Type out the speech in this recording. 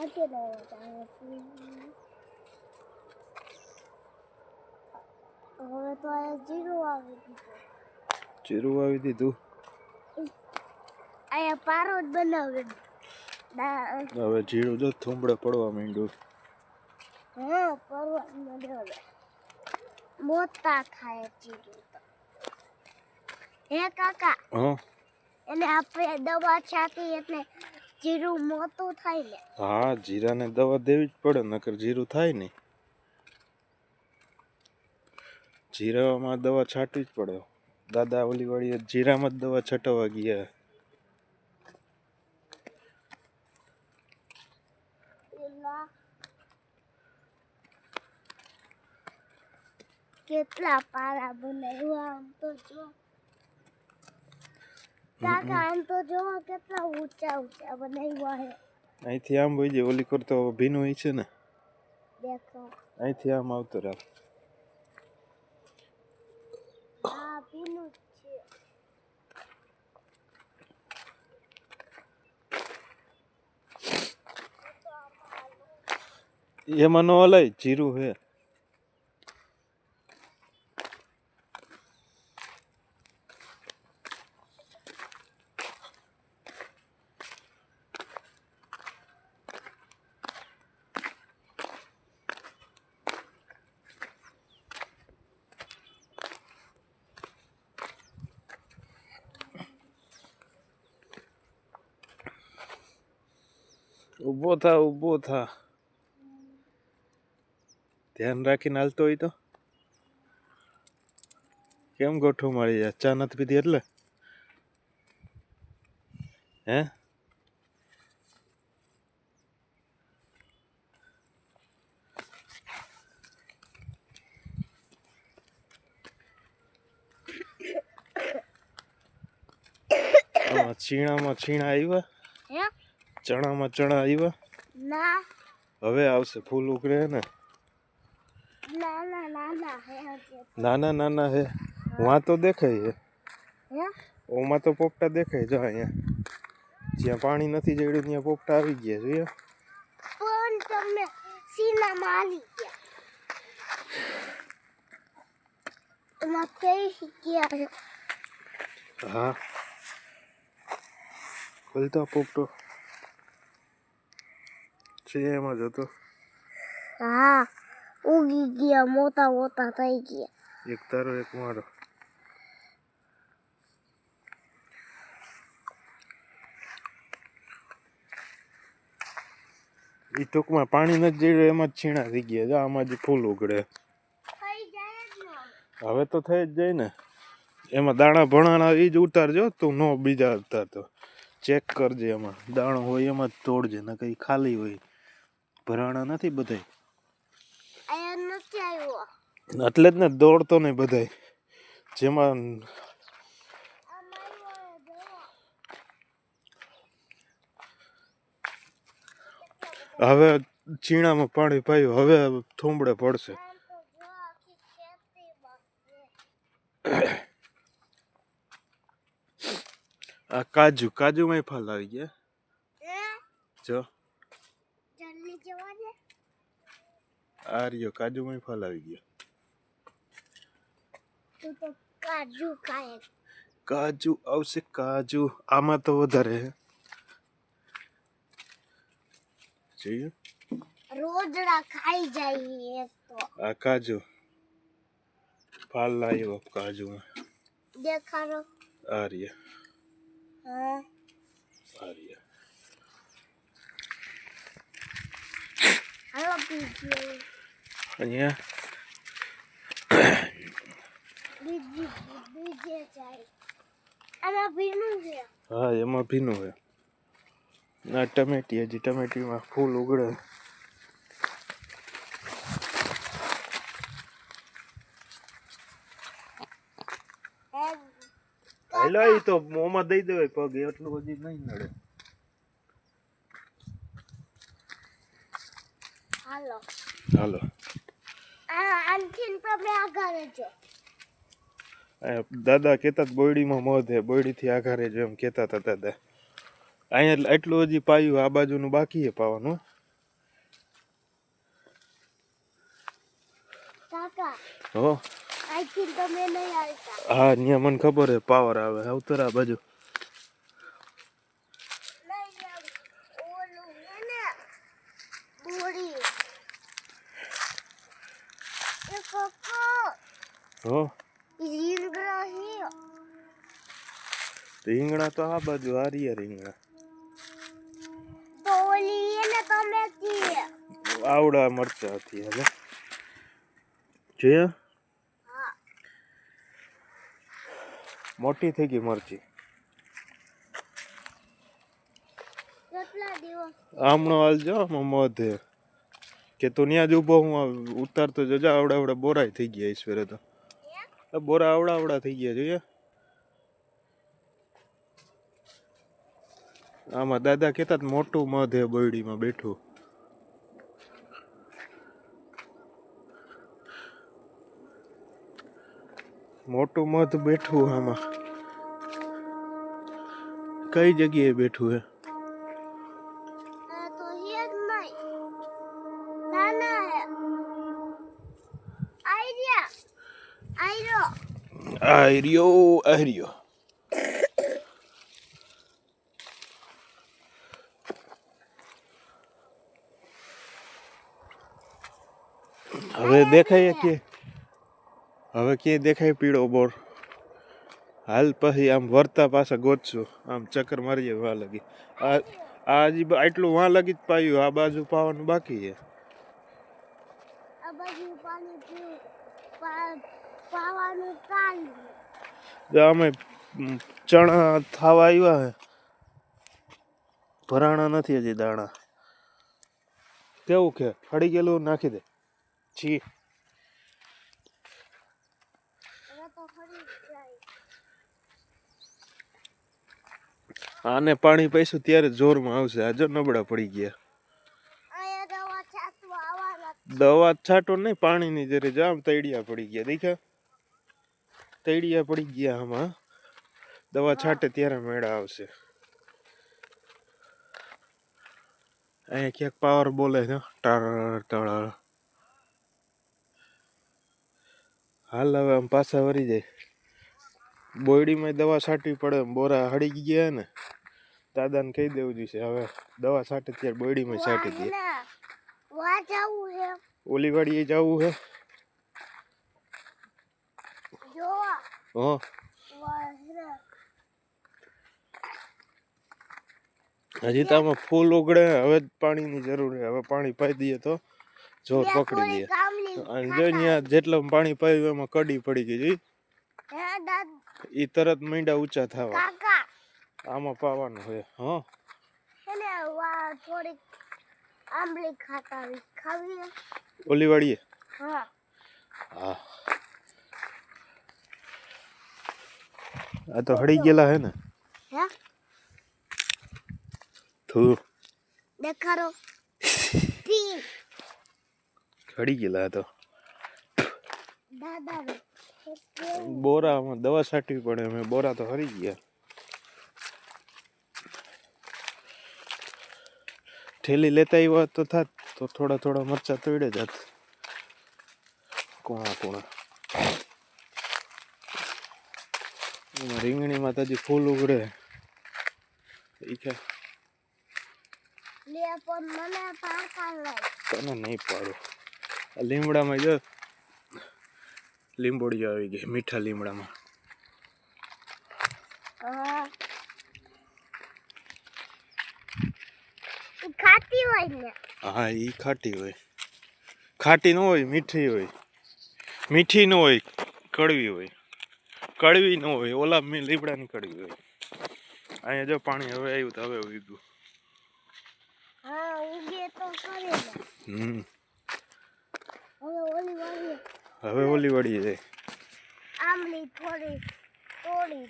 આવે છે. હવે તો આ જીરું આવી દીધું જીરું વાવી દીધું અહીંયા પારો જ બનાવે દા- હવે જીરું જો થુંબડે પડવા માંડ્યું હા પરવા બનાવે મોટા થાય જીરું તો હે કાકા એને આપણે દવા છાંટી એટલે જીરું મોટું થાય ને. હા જીરાને દવા દેવી જ પડે નકર જીરું થાય નહીં. જીરામાં દવા છાંટવી જ પડે. દાદા ઓલી વાળી જીરામાં જ દવા છટવા ગયા. કેટલા પારા બનાવ્યા આમ તો જો. કાકા આમ તો જો કેટલા ઊંચા ઊંચા બનાવ્યા હે. અહીંથી આમ હોય જે ઓલી કરતો ભીનું હોય છે ને દેખો. અહીંથી આમ આવતો રાખ. આ ભીનું છે. એમાં નો અલાય જીરું હે. ઊભો થા ઊભો થા. ધ્યાન રાખીને હાલતો હોય તો? કેમ ગોઠું મારી જાય ચા નથી પીધી એટલે? હે? છીણામાં છીણા આવ્યા ચણામાં ચણા આવ્યા ના. હવે આવશે ફૂલ ઉકળે ને? નાના નાના હે. વાં તો દેખાય હે. ઓમાં તો પોપટા દેખાય જો અહીંયા. જ્યાં પાણી નથી જડ્યું ત્યાં પોપટા આવી ગયા જોઈએ પણ તમે સીનામાં આવી ગયા. એમાં કઈ શીખ્યા હા. ખોલતો પોપટો. છે એમાં જ હતો. હા ઉગી ગયા મોટા મોટા થઈ ગયા. એક તારો એક મારો. ઈ ટૂંકમાં પાણી નથી જડ્યું એમાં જ છીણા થઈ ગયા. જો આમાં જ ફૂલ ઉગડે. હવે તો થઈ જ જાય ને. એમાં દાણા ભણાણા એ જ ઉતારજો તું નો બીજા ઉતારતો. ચેક કરજે એમાં. દાણો હોય એમાં જ તોડજે ને કઈ ખાલી હોય. ભરાણા નથી બધાય? એટલે જ ને દોડતો નહીં બધાય. જેમાં હવે ચીણામાં પાણી પાયું હવે થોંભડે પડશે. આ કાજુ કાજુમાં ફલ આવી ગયા. જો. આ રહ્યો કાજુમાં ફાલ આવી ગયા તું તો કાજુ ખાય કાજુ આવશે કાજુ આમાં તો વધારે હે જોઈએ રોજડા ખાઈ જાય એક તો આ કાજુ ફાલ લાવ્યો કાજુમાં દેખાડો આ રહ્યા હા આ રહ્યા હાલો બીજી અહીંયા હા એમાં ભીનું છે. ના ટમેટી હજી ટમેટીમાં ફૂલ ઉગડે. એમ એ તો મોંમાં દઈ દેવાય પગ એટલું હજી નહીં નડે. હાલો. હાલો. દાદા કહેતા બોયડીમાં મોધ હે બોયડીથી આઘારે જો એમ કેતા હતા દાદા. અહીંયા એટલું હજી પાયું આ બાજુનું બાકી હે પાવાનું. હા. ત્યાં મને ખબર હે પાવર આવે. અવતર બાજુ. હો. રીંગણા હે રીંગણા તો આ બાજુ આ રહ્યા રીંગણા. તો ઓલી હે તમે કી આવડા મરચા હતી હવે. જોયા? મોટી થઈ ગઈ મરચી. આમણો હાલ જો મધ. કે તું ત્યાં જ ઊભો હું ઉતારતો જજા આવડે આવડે બોરાય થઈ ગયા ઈશ્વરે તો. બોરા આવડા આવડા થઈ ગયા જોઈએ આમાં દાદા કહેતા મોટું મધ હે બરડીમાં બેઠું. મોટું મધ બેઠું આમાં. કઈ જગ્યાએ બેઠું હે? આ આર્યો આર્યો હવે દેખાય કે હવે કે દેખાય પીળો બોર? હાલ પછી આમ વરતા પાછા ગોતશું. આમ ચક્કર મારીએ વા લગી. આ આ હજી આટલું વાં લગી જ પાયું. આ બાજુ પાવાનું બાકી છે. આ બાજુ પાણી અમે ચણા થાવા આવ્યા હે. ભરાણા નથી હજી દાણા. કેવું કે? ફળી ગયેલું નાખી દે. છી. આને પાણી પૈસું ત્યારે જોરમાં આવશે. આજે નબળા પડી ગયા. દવા છાંટો નહીં પાણીની જરે જામ તૈડિયા પડી ગયા. દેખ્યા? તૈડિયા પડી ગયા આમાં દવા છાંટે ત્યારે મેળા આવશે અહીંયા ક્યાંક પાવર બોલે છે ટાર તળ હાલ હવે આમ પાછા વરી જાય બોયડીમાં દવા છાંટવી પડે બોરા હળી ગયા ને દાદાને કહી દેવું જોઈશે હવે દવા છાંટે ત્યારે બોયડીમાં છાંટી દે વાહ, વાહ જવું છે ઓલી વાડીએ જવું હે જોવા હા વાહ હજી તો આમાં ફૂલ ઉગડે હવે પાણીની જરૂર છે. હવે પાણી પાઈ દઈએ તો જોર પકડી દઈએ. અને જો ત્યાં જેટલું પાણી પાયું એમાં કડી પડી ગઈ જોઈ? એ તરત મીંડા ઊંચા થવા. આમાં પાવાનું હોય હા. આંબલી ખાતા ઓલી વાડીએ હા. હા. આ તો હળી ગયેલા હે ને. દેખાડો. હળી ગયેલા તો. બોરા બોરામાં દવા છાંટવી પડે અમે બોરા તો હરી ગયા. ઠેલી લેતા આવ્યા તો થાત તો થોડા થોડા મરચા તોડે જાત. કોણા કોણા. એમાં રીંગણીમાં તો હજી ફૂલ ઉગડે. ઈ કે લે પણ મને પાકા લઈ તને નહીં પાડું. આ લીમડામાં જો લીંબોડીઓ આવી ગઈ મીઠા લીમડામાં. હા. હોય ને? હા એ ખાટી હોય. ખાટી ન હોય મીઠી હોય. મીઠી ન હોય કડવી હોય. કડવી ન હોય ઓલા મેં લીમડાની કડવી હોય. અહીંયા જો પાણી હવે આવ્યું તો હવે ઉગ્યું. હા ઉગે તો કરે હમ. હવે ઓલી વાળી હવે ઓલી વળી જાય આમલી થોડી તોડી